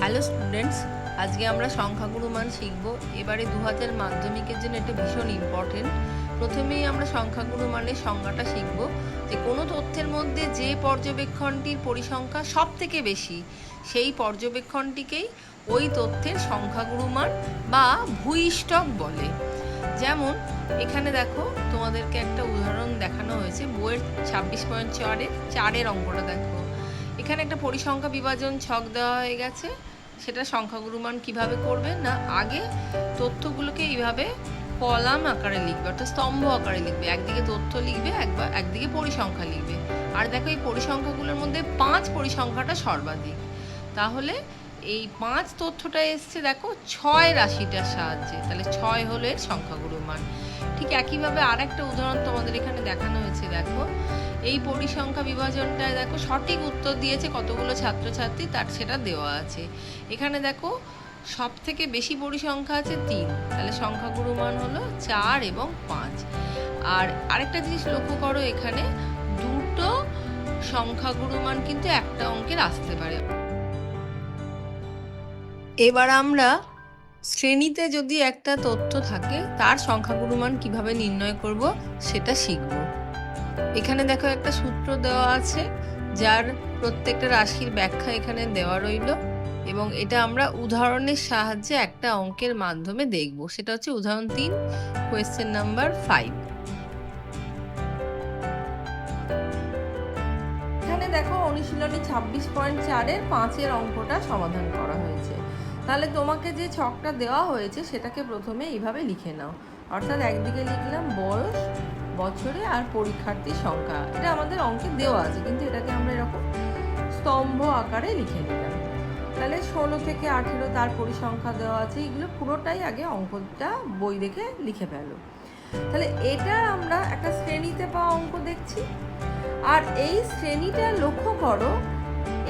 Hello students, আজকে আমরা সংখ্যাগুরু মান শিখব। এবারে দু হাজার মাধ্যমিকের জন্য এটা ভীষণ ইম্পর্টেন্ট প্রথমেই আমরা সংখ্যাগুরু মানের সংজ্ঞাটা শিখব যে কোনো তথ্যের মধ্যে যে পর্যবেক্ষণটির পরিসংখ্যা সব থেকে বেশি, সেই পর্যবেক্ষণটিকেই ওই তথ্যের সংখ্যাগুরু মান বা ভূইষ্ঠক বলে। যেমন, এখানে দেখো, তোমাদেরকে একটা উদাহরণ দেখানো হয়েছে। বইয়ের ছাব্বিশ পয়েন্ট চারের চারের অঙ্কটা দেখো। এখানে একটা পরিসংখ্যা বিভাজন ছক দেওয়া হয়ে গেছে। সেটা সংখ্যাগুরু মান কীভাবে করবে না, আগে তথ্যগুলোকে এইভাবে কলাম আকারে লিখবে, অর্থাৎ স্তম্ভ আকারে লিখবে। একদিকে তথ্য লিখবে একবার একদিকে পরিসংখ্যা লিখবে। আর দেখো এই পরিসংখ্যাগুলোর মধ্যে পাঁচ পরিসংখ্যাটা সর্বাধিক। তাহলে এই পাঁচ তথ্যটা এসছে দেখো ছয় রাশিটার সাহায্যে, তাহলে ছয় হলো এর ঠিক একইভাবে আর একটা উদাহরণ তোমাদের এখানে দেখানো হয়েছে, দেখো। এই পরিসংখ্যা বিভাজনটায় দেখো সঠিক উত্তর দিয়েছে কতগুলো ছাত্রছাত্রী, তার সেটা দেওয়া আছে। এখানে দেখো সব থেকে বেশি পরিসংখ্যা আছে তিন, তাহলে সংখ্যাগুরু মান হলো চার এবং পাঁচ। আর আরেকটা জিনিস লক্ষ্য করো এখানে, দুটো সংখ্যাগুরু মান কিন্তু একটা অঙ্কের আসতে পারে। এবার আমরা শ্রেণীতে যদি একটা তথ্য থাকে, তার সংখ্যাগুরু মান কীভাবে নির্ণয় করব সেটা শিখব। এখানে দেখো একটা সূত্র দেওয়া আছে, যার প্রত্যেকটা রাশির ব্যাখ্যা এখানে দেওয়া রইল, এবং এটা আমরা উদাহরণের সাহায্যে একটা অঙ্কের মাধ্যমে দেখব। সেটা হচ্ছে উদাহরণ তিন কোয়েশ্চেন নাম্বার ফাইভ এখানে দেখো অনুশীলনী ছাব্বিশ পয়েন্ট চারের পাঁচের অঙ্কটা সমাধান করা হয়েছে। তাহলে তোমাকে যে ছকটা দেওয়া হয়েছে, সেটাকে প্রথমে এইভাবে লিখে নাও। অর্থাৎ একদিকে লিখলাম বয়স বছরে আর পরীক্ষার্থী সংখ্যা। এটা আমাদের অঙ্কে দেওয়া আছে, কিন্তু এটাকে আমরা এরকম স্তম্ভ আকারে লিখে নিলাম। তাহলে ষোলো থেকে আঠেরো তার পরিসংখ্যা দেওয়া আছে, এগুলো পুরোটাই আগে অঙ্কটা বই দেখে লিখে ফেলো। তাহলে এটা আমরা একটা শ্রেণীতে পাওয়া অঙ্ক দেখছি। আর এই শ্রেণীটা লক্ষ্য করো,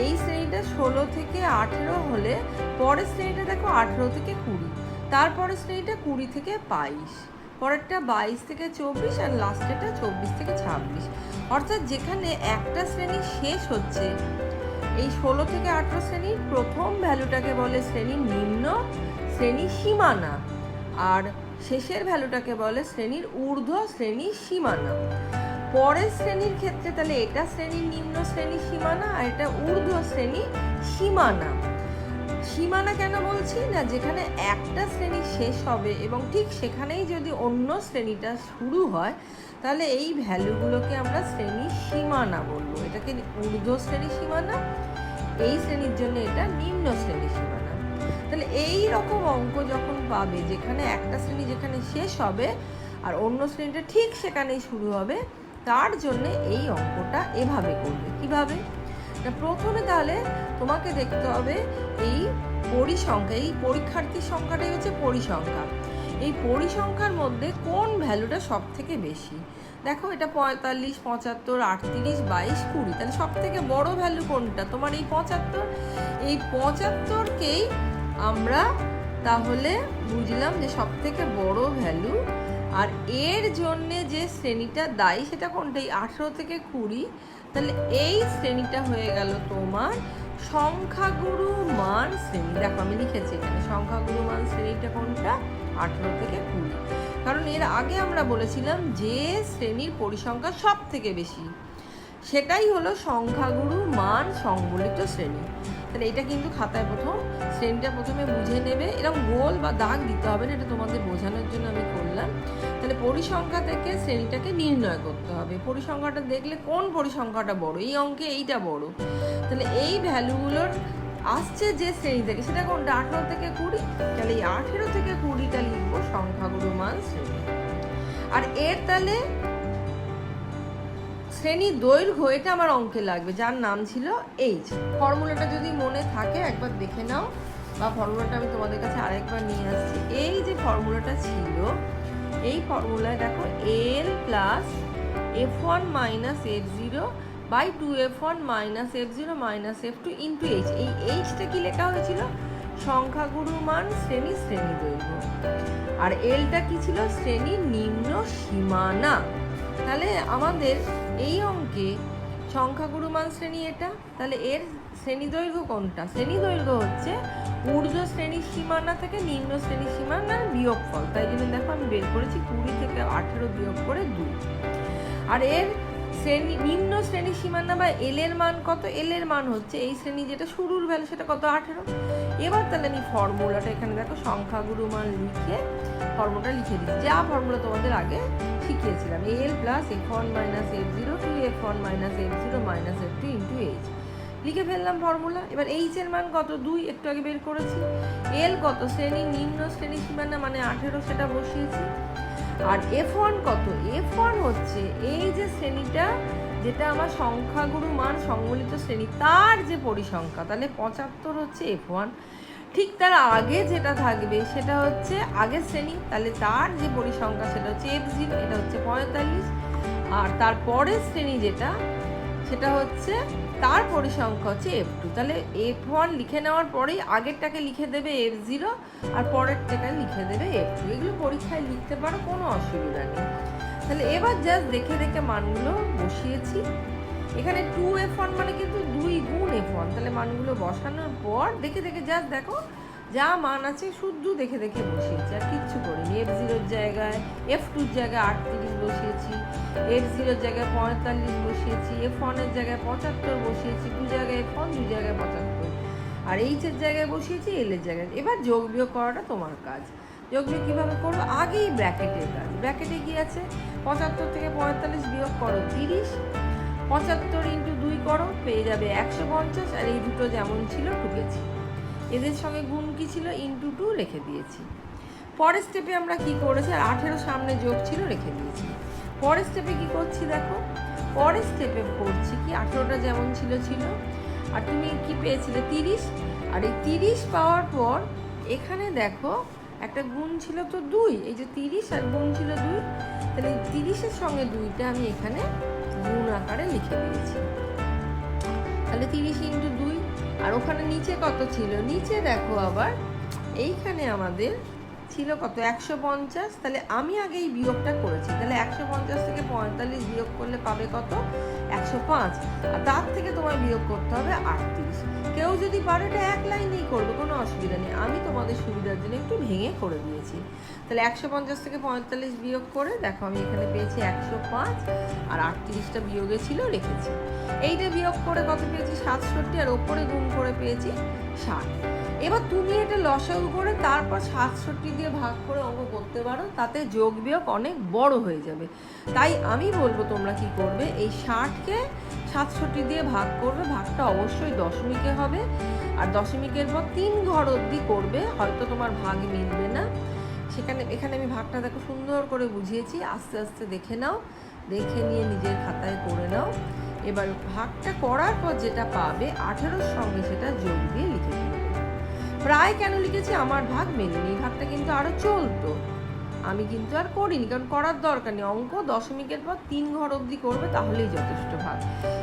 এই শ্রেণীটা ষোলো থেকে আঠেরো হলে, পরের শ্রেণীটা দেখো আঠেরো থেকে কুড়ি, তারপরের শ্রেণীটা কুড়ি থেকে বাইশ। পরেরটা বাইশ থেকে চব্বিশ আর লাস্টেরটা চব্বিশ থেকে ছাব্বিশ। অর্থাৎ যেখানে একটা শ্রেণি শেষ হচ্ছে, এই ষোলো থেকে আঠেরো শ্রেণির প্রথম ভ্যালুটাকে বলে শ্রেণির নিম্ন, শ্রেণি সীমানা, আর শেষের ভ্যালুটাকে বলে শ্রেণির ঊর্ধ্ব, শ্রেণি সীমানা। পরের শ্রেণির ক্ষেত্রে তাহলে এটা শ্রেণির নিম্ন, শ্রেণি সীমানা, আর এটা ঊর্ধ্ব, শ্রেণি সীমানা। সীমানা কেন বলছি? না, যেখানে একটা শ্রেণি শেষ হবে এবং ঠিক সেখানেই যদি অন্য শ্রেণীটা শুরু হয়, তাহলে এই ভ্যালুগুলোকে আমরা শ্রেণি সীমানা বলব। এটাকে ঊর্ধ্ব শ্রেণি সীমানা? এই শ্রেণির জন্য এটা নিম্ন শ্রেণি সীমানা। তাহলে এই রকম অঙ্ক যখন পাবে, যেখানে একটা শ্রেণি যেখানে শেষ হবে আর অন্য শ্রেণীটা ঠিক সেখানেই শুরু হবে, তার জন্য এই অঙ্কটা এভাবে করবে। কীভাবে? প্রথমে তাহলে তোমাকে দেখতে হবে এই পরিসংখ্যা, এই পরীক্ষার্থীর সংখ্যাটাই হচ্ছে পরিসংখ্যা। এই পরিসংখ্যার মধ্যে কোন ভ্যালুটা সব থেকে বেশি? দেখো এটা পঁয়তাল্লিশ, পঁচাত্তর, আটত্রিশ, বাইশ, কুড়ি। তাহলে সব থেকে বড় ভ্যালু কোনটা? তোমার এই পঁচাত্তর? এই পঁচাত্তরকেই আমরা তাহলে বুঝলাম যে সব থেকে বড় ভ্যালু। আর এর জন্যে যে শ্রেণীটা দায়ী সেটা কোনটা? এই আঠেরো থেকে কুড়ি। তাহলে এই শ্রেণীটা হয়ে গেল তোমার সংখ্যাগুরু মান শ্রেণি। দেখো, আমি লিখেছি এখানে, সংখ্যাগুরু মান শ্রেণীটা কোনটা? আঠেরো থেকে কুড়ি। কারণ এর আগে আমরা বলেছিলাম যে শ্রেণির পরিসংখ্যা সব থেকে বেশি। সেটাই হলো সংখ্যাগুরু মান সংবলিত শ্রেণি। তাহলে এটা কিন্তু খাতায় প্রথম, শ্রেণীটা প্রথমে বুঝে নেবে। এরকম গোল বা দাগ দিতে হবে না, এটা তোমাদের বোঝানোর জন্য আমি করলাম। তাহলে পরিসংখ্যা থেকে শ্রেণীটাকে নির্ণয় করতে হবে। পরিসংখ্যাটা দেখলে কোন পরিসংখ্যাটা বড়? এই অঙ্কে এইটা বড়। তাহলে এই ভ্যালুগুলোর আসছে যে শ্রেণি থেকে, সেটা কোনটা আঠেরো থেকে কুড়ি? তাহলে এই আঠেরো থেকে কুড়িটা লিখব সংখ্যাগুরু মান শ্রেণি। আর এর তাহলে শ্রেণি দৈর্ঘ্য, এটা আমার অঙ্কে লাগবে, যার নাম ছিল এইচ ফর্মুলাটা যদি মনে থাকে, একবার দেখে নাও, বা ফর্মুলাটা আমি তোমাদের কাছে আরেকবার নিয়ে আসছি। এই যে ফর্মুলাটা ছিল, এই ফর্মুলায় দেখো L plus F one minus F zero by two F one minus F zero minus F two into H এই এইচটা কি লেখা হয়েছিল? সংখ্যাগুরু মান শ্রেণি শ্রেণি দৈর্ঘ্য। আর এলটা কি ছিল? শ্রেণির নিম্ন সীমানা। তাহলে আমাদের এই অঙ্কে সংখ্যাগুরু মান শ্রেণি এটা? তাহলে এর শ্রেণি দৈর্ঘ্য কোনটা শ্রেণি দৈর্ঘ্য হচ্ছে সীমানা থেকে নিম্ন শ্রেণির সীমানার বিয়োগফল। তাই জন্য দেখো আমি বের করেছি কুড়ি থেকে আঠেরো বিয়োগ করে দুই। আর এর শ্রেণি, নিম্ন শ্রেণি সীমানা বা এল এর মান কত? এল এর মান হচ্ছে এই শ্রেণি যেটা শুরুর ভ্যালু সেটা কত? আঠেরো। এবার তাহলে আমি ফর্মুলাটা এখানে দেখো, সংখ্যাগুরু মান লিখে ফর্মুলাটা লিখে দিচ্ছি। যা ফর্মুলা তোমাদের আগে শিখিয়েছিলাম। L plus F one minus F zero two F one minus F zero minus F two into H লিখে ফেললাম ফর্মুলা এবার এইচ এর মান কত? দুই, একটু আগে বের করেছি। এল কত? শ্রেণি, নিম্ন শ্রেণি সীমানা মানে আঠেরো, সেটা বসিয়েছি। আর এফ ওয়ান কত? এফ ওয়ান হচ্ছে এই যে শ্রেণীটা, যেটা আমার সংখ্যাগুরু মান, সংবলিত শ্রেণি, তার যে পরিসংখ্যা, তাহলে পঁচাত্তর হচ্ছে এফ ওয়ান ঠিক তার আগে যেটা থাকবে সেটা হচ্ছে আগের শ্রেণি, তাহলে তার যে পরিসংখ্যা সেটা হচ্ছে এফ জিরো এটা হচ্ছে পঁয়তাল্লিশ। আর তার পরের শ্রেণি যেটা, সেটা হচ্ছে তার পরিসংখ্যা হচ্ছে এফ টু তাহলে এফ ওয়ান লিখে নেওয়ার পরেই আগেরটাকে লিখে দেবে এফ জিরো আর পরেরটাকে লিখে দেবে এফ টু এগুলো পরীক্ষায় লিখতে পারো, কোনো অসুবিধা নেই। তাহলে এবার জাস্ট দেখে দেখে মানগুলো বসিয়েছি। এখানে টু এফ ওয়ান মানে কিন্তু দুই গুণ এফ ওয়ান তাহলে মানগুলো বসানোর পর দেখে দেখে জাস্ট দেখো, যা মান আছে শুদ্ধ দেখে দেখে বসিয়েছি, আর কিচ্ছু করিনি। এফ জিরোর জায়গায় এফ টুর জায়গায় আটত্রিশ বসিয়েছি এফ জিরোর জায়গায় পঁয়তাল্লিশ বসিয়েছি এফ ওয়ানের জায়গায় পঁচাত্তর বসিয়েছি, দু জায়গায় এফ ওয়ান দু জায়গায় পঁচাত্তর। আর এইচের জায়গায় বসিয়েছি এল এর জায়গায়। এবার যোগ বিয়োগ করাটা তোমার কাজ। যোগ বিয়োগ কীভাবে করব? আগেই ব্র্যাকেটের কাজ ব্র্যাকেটে কি আছে? পঁচাত্তর থেকে পঁয়তাল্লিশ বিয়োগ করো তিরিশ পঁচাত্তর ইন্টু দুই করো, পেয়ে যাবে একশো পঞ্চাশ, আর এই দুটো যেমন ছিল ঢুকেছি। এদের সঙ্গে গুণ কি ছিল? ইন্টু টু রেখে দিয়েছি। পরের স্টেপে আমরা কি করেছি? আর আঠেরো সামনে যোগ ছিল, রেখে দিয়েছি। পরের স্টেপে কি করছি দেখো? পরের স্টেপে করছি কি? আঠেরোটা যেমন ছিল ছিল। আর তুমি কি পেয়েছিলে? তিরিশ। আর এই তিরিশ পাওয়ার পর এখানে দেখো, একটা গুণ ছিল তো দুই। এই যে তিরিশ আর গুণ ছিল দুই। তাহলে তিরিশের সঙ্গে দুইটা আমি এখানে গুণ আকারে লিখে দিয়েছি। তাহলে তিরিশ ইন্টু দুই, আর ওখানে নিচে কত ছিল? নিচে দেখো আবার, এইখানে আমাদের ছিল কত? একশো পঞ্চাশ? তাহলে আমি আগে এই বিয়োগটা করেছি। তাহলে একশো পঞ্চাশ থেকে পঁয়তাল্লিশ বিয়োগ করলে পাবে কত? একশো পাঁচ। আর তার থেকে তোমার বিয়োগ করতে হবে আটত্রিশ। কেউ যদি পারে এটা এক লাইনেই করবে, কোনো অসুবিধা নেই। আমি তোমাদের সুবিধার জন্য একটু ভেঙে করে দিয়েছি। তাহলে একশো পঞ্চাশ থেকে পঁয়তাল্লিশ বিয়োগ করে, দেখো আমি এখানে পেয়েছি একশো পাঁচ, আর আটত্রিশটা বিয়োগে ছিল, রেখেছি। এইটা বিয়োগ করে কত পেয়েছি? সাতষট্টি, আর ওপরে গুণ করে পেয়েছি ষাট। এবার তুমি এটা লসাগু করে তারপর সাতষট্টি দিয়ে ভাগ করে অঙ্ক করতে পারো, তাতে যোগ বিয়োগ অনেক বড় হয়ে যাবে। তাই আমি বলব তোমরা কি করবে, এই ষাটকে সাতষট্টি দিয়ে ভাগ করবে, ভাগটা অবশ্যই দশমিকে হবে। আর দশমিকের পর তিন ঘর অবধি করবে, হয়তো তোমার ভাগ মিলবে না। সেখানে, এখানে আমি ভাগটা দেখো সুন্দর করে বুঝিয়েছি, আস্তে আস্তে দেখে নাও, দেখে নিয়ে নিজের খাতায় করে নাও। এবার ভাগটা করার পর যেটা পাবে, আঠেরোর সঙ্গে সেটা যোগ দিয়ে লিখে প্রায় কেন লিখেছি আমার ভাগ মেলেনি এই ভাগটা কিন্তু আরও চলতো। আমি কিন্তু আর করিনি, কারণ করার দরকার নেই। অঙ্ক দশমিকের পর তিন ঘর অবধি করবে, তাহলেই যথেষ্ট ভাগ।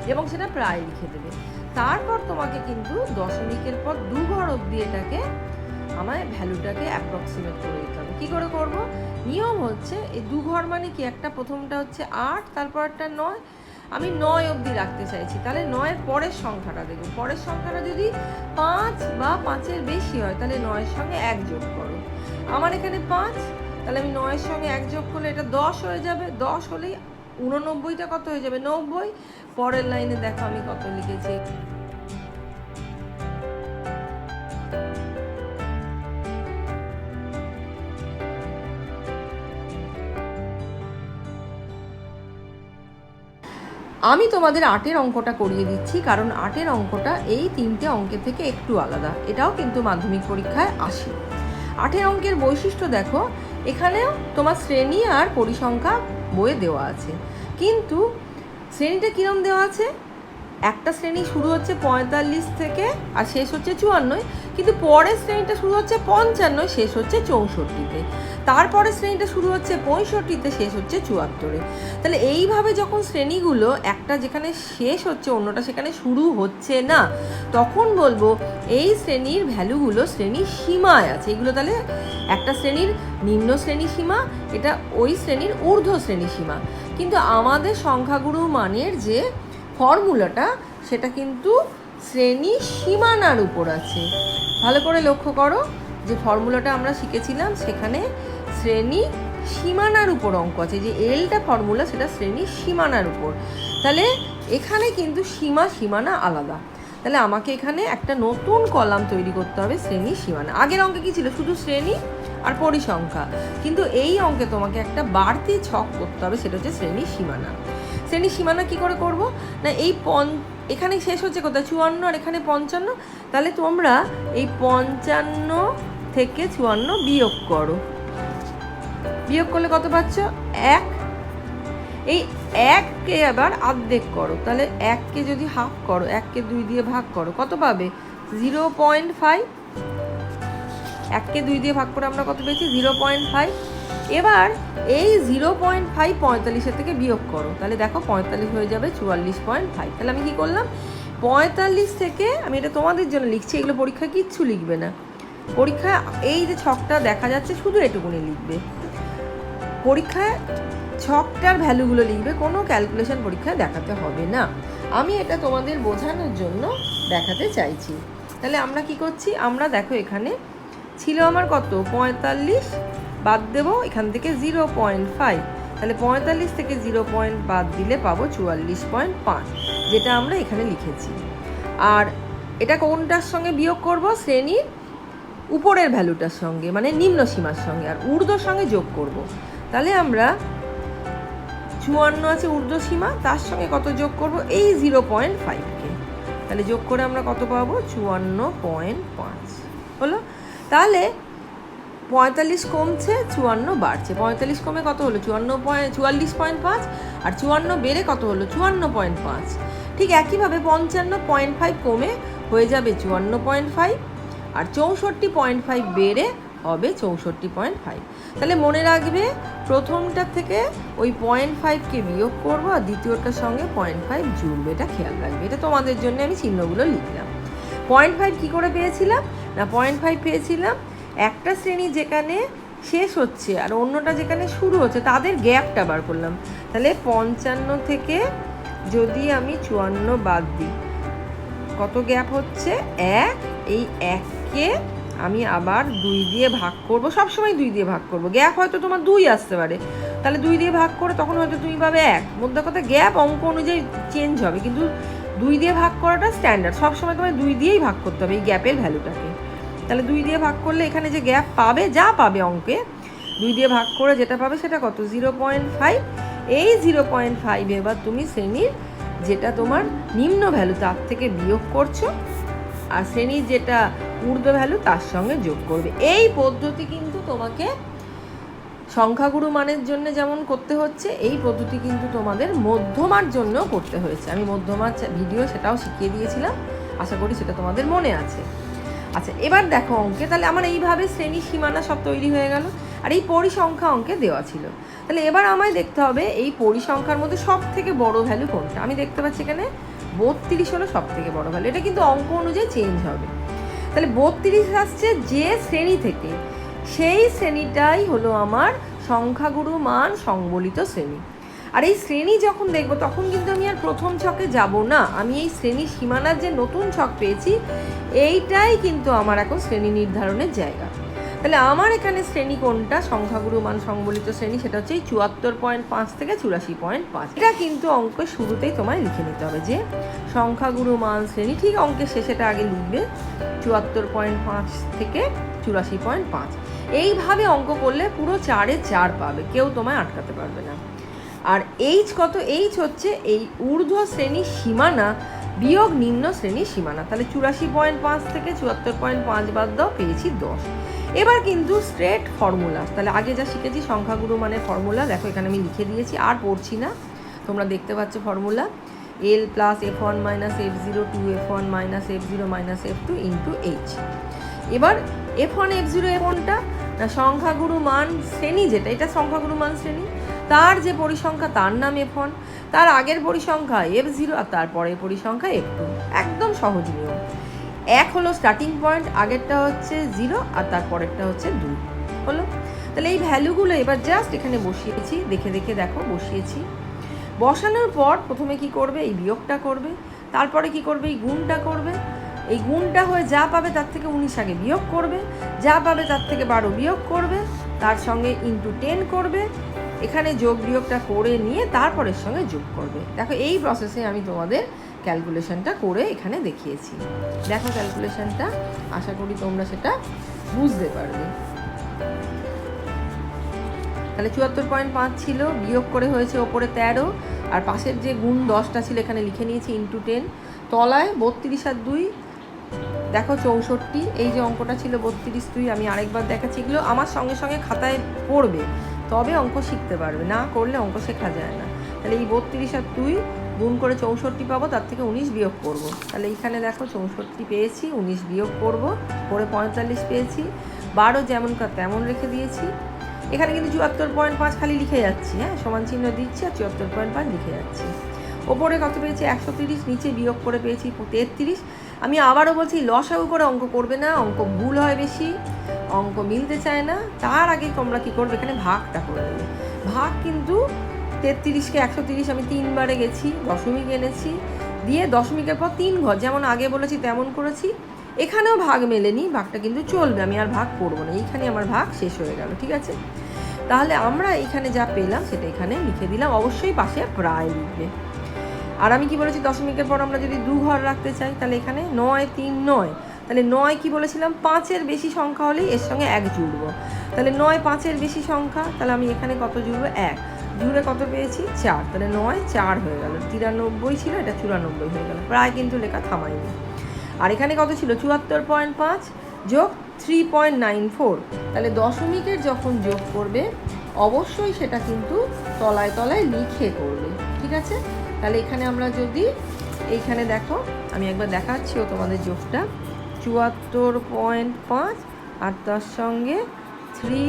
এবং সেটা প্রায় লিখে দেবে। তারপর তোমাকে কিন্তু দশমিকের পর দু ঘর অবধি এটাকে, আমায় ভ্যালুটাকে অ্যাপ্রক্সিমেট করে দিতে হবে। কী করে করব? নিয়ম হচ্ছে, এই দু ঘর মানে কি? একটা প্রথমটা হচ্ছে আট, তারপর একটা নয় আমি নয় অবধি রাখতে চাইছি। তাহলে নয়ের পরের সংখ্যাটা দেখুন। পরের সংখ্যাটা যদি পাঁচ বা পাঁচের বেশি হয়, তাহলে নয়ের সঙ্গে এক যোগ করো। আমার এখানে পাঁচ, তাহলে আমি নয়ের সঙ্গে এক যোগ করলে এটা দশ হয়ে যাবে। দশ হলেই উননব্বইটা কত হয়ে যাবে? নব্বই। পরের লাইনে দেখো আমি কত লিখেছি। আমি তোমাদের আটের অঙ্কটা করিয়ে দিচ্ছি, কারণ আটের অঙ্কটা এই তিনটে অঙ্কের থেকে একটু আলাদা। এটাও কিন্তু মাধ্যমিক পরীক্ষায় আসে। আটের অঙ্কের বৈশিষ্ট্য দেখো এখানেও তোমার শ্রেণি আর পরিসংখ্যা বইয়ে দেওয়া আছে। কিন্তু শ্রেণীটা কীরম দেওয়া আছে? একটা শ্রেণি শুরু হচ্ছে পঁয়তাল্লিশ থেকে আর শেষ হচ্ছে চুয়ান্নয়। কিন্তু পরের শ্রেণীটা শুরু হচ্ছে পঞ্চান্নয় শেষ হচ্ছে চৌষট্টিতে। তারপরে শ্রেণীটা শুরু হচ্ছে পঁয়ষট্টিতে, শেষ হচ্ছে চুয়াত্তরে। তাহলে এইভাবে যখন শ্রেণীগুলো একটা যেখানে শেষ হচ্ছে, অন্যটা সেখানে শুরু হচ্ছে না, তখন বলব এই শ্রেণির ভ্যালুগুলো শ্রেণির সীমায় আছে। এগুলো তাহলে একটা শ্রেণির নিম্ন শ্রেণি সীমা, এটা ওই শ্রেণির ঊর্ধ্ব শ্রেণি সীমা। কিন্তু আমাদের সংখ্যাগুরু মানের যে ফর্মুলাটা, সেটা কিন্তু শ্রেণি সীমানার উপর আছে। ভালো করে লক্ষ্য করো যে ফর্মুলাটা আমরা শিখেছিলাম, সেখানে শ্রেণি সীমানার উপর অঙ্ক আছে। যে এলটা ফর্মুলা, সেটা শ্রেণি সীমানার উপর। তাহলে এখানে কিন্তু সীমা, সীমানা আলাদা। তাহলে আমাকে এখানে একটা নতুন কলাম তৈরি করতে হবে শ্রেণি, সীমানা। আগের অঙ্কে কি ছিল? শুধু শ্রেণি আর পরিসংখ্যা। কিন্তু এই অঙ্কে তোমাকে একটা বাড়তি ছক করতে হবে, সেটা হচ্ছে শ্রেণি, সীমানা। শ্রেণি, সীমানা কি করে করব? না, এই পন এখানে শেষ হচ্ছে কোথায়? চুয়ান্ন আর এখানে পঞ্চান্ন? তাহলে তোমরা এই পঞ্চান্ন থেকে চুয়ান্ন বিয়োগ করো। বিয়োগ করলে কত পাচ্ছ? এক। এই এককে আবার আর্ধেক করো। তাহলে এককে যদি হাফ করো, এককে দুই দিয়ে ভাগ করো, কত পাবে? Zero point five. এককে দুই দিয়ে ভাগ করে আমরা কত পেয়েছি? Zero point five. এবার এই জিরো পয়েন্ট ফাইভ পঁয়তাল্লিশের থেকে বিয়োগ করো। তাহলে দেখো পঁয়তাল্লিশ হয়ে যাবে চুয়াল্লিশ পয়েন্ট ফাইভ। তাহলে আমি কী করলাম? পঁয়তাল্লিশ থেকে আমি এটা তোমাদের জন্য লিখছি, এগুলো পরীক্ষায় কিচ্ছু লিখবে না। পরীক্ষায় এই যে ছকটা দেখা যাচ্ছে, শুধু এটুকুনি লিখবে। পরীক্ষায় ছকটার ভ্যালুগুলো লিখবে, কোনো ক্যালকুলেশন পরীক্ষায় দেখাতে হবে না। আমি এটা তোমাদের বোঝানোর জন্য দেখাতে চাইছি। তাহলে আমরা কি করছি? আমরা দেখো এখানে ছিল আমার কত? পঁয়তাল্লিশ বাদ দেবো, এখান থেকে জিরো পয়েন্ট ফাইভ। তাহলে পঁয়তাল্লিশ থেকে জিরো পয়েন্ট বাদ দিলে পাবো চুয়াল্লিশ পয়েন্ট পাঁচ, যেটা আমরা এখানে লিখেছি। আর এটা কোনটার সঙ্গে বিয়োগ করব? শ্রেণির উপরের ভ্যালুটার সঙ্গে মানে নিম্ন সীমার সঙ্গে, আর ঊর্ধ্বর সঙ্গে যোগ করব। তাহলে আমরা চুয়ান্ন আছে ঊর্ধ্ব সীমা, তার সঙ্গে কত যোগ করব? এই জিরো পয়েন্ট ফাইভকে তাহলে যোগ করে আমরা কত পাবো? চুয়ান্ন পয়েন্ট পাঁচ। হলো? তাহলে পঁয়তাল্লিশ কমছে, চুয়ান্ন বাড়ছে। পঁয়তাল্লিশ কমে কত হলো? চুয়ান্ন পয়েন্ট, চুয়াল্লিশ পয়েন্ট পাঁচ আর চুয়ান্ন বেড়ে কত হলো? চুয়ান্ন পয়েন্ট পাঁচ। ঠিক একইভাবে পঞ্চান্ন পয়েন্ট ফাইভ কমে হয়ে যাবে চুয়ান্ন পয়েন্ট ফাইভ আর চৌষট্টি পয়েন্ট ফাইভ বেড়ে হবে চৌষট্টি পয়েন্ট ফাইভ। তাহলে মনে রাখবে, প্রথমটার থেকে ওই পয়েন্ট ফাইভকে বিয়োগ করব আর দ্বিতীয়টার সঙ্গে পয়েন্ট ফাইভ জুড়বে। এটা খেয়াল রাখবে। এটা তোমাদের জন্য আমি চিহ্নগুলো লিখলাম। পয়েন্ট ফাইভ কী করে পেয়েছিলাম? না, পয়েন্ট ফাইভ পেয়েছিলাম একটা শ্রেণি যেখানে শেষ হচ্ছে আর অন্যটা যেখানে শুরু হচ্ছে, তাদের গ্যাপটা বার করলাম। তাহলে পঞ্চান্ন থেকে যদি আমি চুয়ান্ন বাদ দিই, কত গ্যাপ হচ্ছে? এক। এই এককে আমি আবার দুই দিয়ে ভাগ করব, সবসময় দুই দিয়ে ভাগ করব। গ্যাপ হয়তো তোমার দুই আসতে পারে। তাহলে দুই দিয়ে ভাগ করে তখন হয়তো তুমি পাবে এক। মধ্যে কথা গ্যাপ অঙ্ক অনুযায়ী চেঞ্জ হবে, কিন্তু দুই দিয়ে ভাগ করাটা স্ট্যান্ডার্ড সবসময় তোমায় দুই দিয়েই ভাগ করতে হবে এই গ্যাপের ভ্যালুটাকে তাহলে দুই দিয়ে ভাগ করলে এখানে যে গ্যাপ পাবে, যা পাবে অঙ্কে, দুই দিয়ে ভাগ করে যেটা পাবে সেটা কত? জিরো পয়েন্ট ফাইভ এই জিরো পয়েন্ট ফাইভ এবার তুমি শ্রেণির যেটা তোমার নিম্ন ভ্যালু তার থেকে বিয়োগ করছ, আর শ্রেণির যেটা ঊর্ধ্ব ভ্যালু তার সঙ্গে যোগ করবে। এই পদ্ধতি কিন্তু তোমাকে সংখ্যাগুরু মানের জন্য যেমন করতে হচ্ছে, এই পদ্ধতি কিন্তু তোমাদের মধ্যমার জন্য করতে হয়েছে। আমি মধ্যমার ভিডিও সেটাও শিখিয়ে দিয়েছিলাম, আশা করি সেটা তোমাদের মনে আছে। আচ্ছা এবার দেখো অঙ্কে, তাহলে আমার এইভাবে শ্রেণি সীমানা সব তৈরি হয়ে গেল, আর এই পরিসংখ্যা অঙ্কে দেওয়া ছিল। তাহলে এবার আমায় দেখতে হবে এই পরিসংখ্যার মধ্যে সব থেকে বড় ভ্যালু কোনটা? আমি দেখতে পাচ্ছি এখানে বত্রিশ হলো সব থেকে বড় ভ্যালু এটা কিন্তু অঙ্ক অনুযায়ী চেঞ্জ হবে। তাহলে বত্রিশ আসছে যে শ্রেণি থেকে, সেই শ্রেণীটাই হলো আমার সংখ্যাগুরু মান সংবলিত শ্রেণি। আর এই শ্রেণি যখন দেখব, তখন কিন্তু আমি আর প্রথম ছকে যাব না। আমি এই শ্রেণি সীমানার যে নতুন ছক পেয়েছি, এইটাই কিন্তু আমার এখন শ্রেণি নির্ধারণের জায়গা। তাহলে আমার এখানে শ্রেণি কোনটা? সংখ্যাগুরু মান সংবলিত শ্রেণি, সেটা হচ্ছে এই চুয়াত্তর পয়েন্ট পাঁচ থেকে চুরাশি পয়েন্ট পাঁচ। এটা কিন্তু অঙ্কের শুরুতেই তোমায় লিখে নিতে হবে যে সংখ্যাগুরু মান শ্রেণি, ঠিক অঙ্কের শেষেটা আগে লিখবে, চুয়াত্তর পয়েন্ট পাঁচ থেকে চুরাশি পয়েন্ট পাঁচ। এইভাবে অঙ্ক করলে পুরো চারে চার পাবে, কেউ তোমায় আটকাতে পারবে না। আর এইচ কত? এইচ হচ্ছে এই ঊর্ধ্ব শ্রেণির সীমানা, বিয়োগ নিম্ন শ্রেণির সীমানা। তাহলে চুরাশি পয়েন্ট পাঁচ থেকে চুয়াত্তর পয়েন্ট পাঁচ বাদ দাও, পেয়েছি দশ। এবার কিন্তু স্ট্রেট ফর্মুলা তাহলে আগে যা শিখেছি সংখ্যাগুরু মানে ফর্মুলা দেখো এখানে আমি লিখে দিয়েছি, আর পড়ছি না। তোমরা দেখতে পাচ্ছ formula L plus F one minus F zero two F one minus F zero minus F two into H এবার F one F zero F ওয়ানটা সংখ্যাগুরু মান শ্রেণি যেটা, এটা সংখ্যাগুরু মান শ্রেণি। তার যে পরিসংখ্যা, তার নাম এফ ওয়ান তার আগের পরিসংখ্যা এফ জিরো আর তারপরের পরিসংখ্যা এফ টু একদম সহজ নিয়ম। এক হলো স্টার্টিং পয়েন্ট আগেরটা হচ্ছে জিরো আর তারপরেরটা হচ্ছে দুই। হলো? তাহলে এই ভ্যালুগুলো এবার জাস্ট এখানে বসিয়েছি, দেখে দেখে দেখো, বসিয়েছি। বসানোর পর প্রথমে কি করবে? এই বিয়োগটা করবে। তারপরে কি করবে? এই গুণটা করবে। এই গুণটা হয়ে যা পাবে তার থেকে উনিশ আগে বিয়োগ করবে, যা পাবে তার থেকে বারো বিয়োগ করবে, তার সঙ্গে ইন্টু টেন করবে, এখানে যোগ বিয়োগটা করে নিয়ে তারপরের সঙ্গে যোগ করবে। দেখো এই প্রসেসে আমি তোমাদের ক্যালকুলেশনটা করে এখানে দেখিয়েছি। দেখো ক্যালকুলেশনটা আশা করি তোমরা সেটা বুঝতে পারবে। তাহলে চুয়াত্তর পয়েন্ট পাঁচ ছিল, বিয়োগ করে হয়েছে ওপরে তেরো, আর পাশের যে গুণ দশটা ছিল এখানে লিখে নিয়েছি ইন্টু টেন তলায় বত্রিশ আর দুই দেখো চৌষট্টি, এই যে অঙ্কটা ছিল বত্রিশ, দুই, আমি আরেকবার দেখাচ্ছি, এগুলো আমার সঙ্গে সঙ্গে খাতায় পড়বে, তবে অঙ্ক শিখতে পারবে, না করলে অঙ্ক শেখা যায় না। তাহলে এই বত্রিশ আর দুই গুণ করে চৌষট্টি পাবো, তার থেকে উনিশ বিয়োগ করব। তাহলে এইখানে দেখো চৌষট্টি পেয়েছি, উনিশ বিয়োগ করব, করে পঁয়তাল্লিশ পেয়েছি, বারো যেমন কার তেমন রেখে দিয়েছি। এখানে কিন্তু চুয়াত্তর পয়েন্ট পাঁচ খালি লিখে যাচ্ছি হ্যাঁ সমান চিহ্ন দিচ্ছি আর চুয়াত্তর পয়েন্ট পাঁচ লিখে যাচ্ছি। ওপরে কত পেয়েছি? একশো তিরিশ, নিচে বিয়োগ করে পেয়েছি তেত্রিশ আমি আবারও বলছি, লসাগু করে অঙ্ক করবে না, অঙ্ক ভুল হয় বেশি, অঙ্ক মিলতে চায় না, তার আগে তোমরা কী করবে? এখানে ভাগটা করে দেবে। ভাগ কিন্তু তেত্রিশকে একশো তিরিশ, আমি তিনবারে গেছি, দশমিক এনেছি, দিয়ে দশমিকের পর তিন ঘর, যেমন আগে বলেছি তেমন করেছি, এখানেও ভাগ মেলেনি, ভাগটা কিন্তু চলবে, আমি আর ভাগ করব না, এইখানে আমার ভাগ শেষ হয়ে গেল, ঠিক আছে? তাহলে আমরা এখানে যা পেলাম, সেটা এখানে লিখে দিলাম, অবশ্যই পাশে প্রায় লিখবে। আর আমি কি বলেছি, দশমিকের পর আমরা যদি দু ঘর রাখতে চাই, তাহলে এখানে নয় তিন নয়। তাহলে নয় কি বলেছিলাম? পাঁচের বেশি সংখ্যা হলেই এর সঙ্গে এক জুড়বো। তাহলে নয় পাঁচের বেশি সংখ্যা, তাহলে আমি এখানে কত জুড়বো? এক। জুড়ে কত পেয়েছি? চার। তাহলে নয় চার হয়ে গেল। তিরানব্বই ছিল, এটা চুরানব্বই হয়ে গেল। প্রায় কিন্তু লেখা থামাইনি। আর এখানে কত ছিল? চুয়াত্তর পয়েন্ট পাঁচ যোগ থ্রি পয়েন্ট নাইন ফোর। তাহলে দশমিকের যখন যোগ করবে, অবশ্যই সেটা কিন্তু তলায় তলায় লিখে করবে। ঠিক আছে? তাহলে এখানে আমরা যদি, এইখানে দেখো, আমি একবার দেখাচ্ছিও তোমাদের যোগটা চুয়াত্তর পয়েন্ট পাঁচ আর তার সঙ্গে থ্রি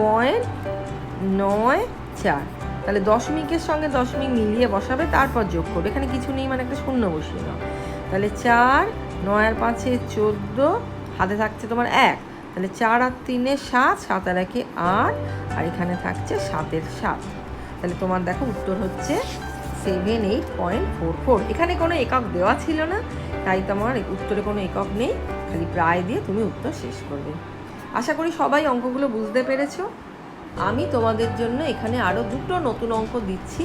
পয়েন্ট নয় চার। তাহলে দশমিকের সঙ্গে দশমিক মিলিয়ে বসাবে, তারপর যোগ করবে। এখানে কিছু নেই মানে একটা শূন্য বসিয়ে নাও তাহলে চার, নয় আর পাঁচে চোদ্দ, হাতে থাকছে তোমার এক। তাহলে চার আর তিনে সাত সাত আর একে আট, আর এখানে থাকছে সাতের সাত। তাহলে তোমার দেখো উত্তর হচ্ছে seven eight point four four এখানে কোনো একক দেওয়া ছিল না, তাই তোমার উত্তরে কোনো একক নেই। খালি প্রায় দিয়ে তুমি উত্তর শেষ করবে। আশা করি সবাই অঙ্কগুলো বুঝতে পেরেছ। আমি তোমাদের জন্য এখানে আরও দুটো নতুন অঙ্ক দিচ্ছি।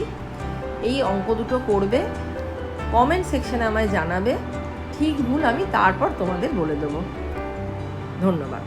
এই অঙ্ক দুটো করবে। কমেন্ট সেকশানে আমায় জানাবে। ঠিক ভুল আমি তারপর তোমাদের বলে দেবো। ধন্যবাদ।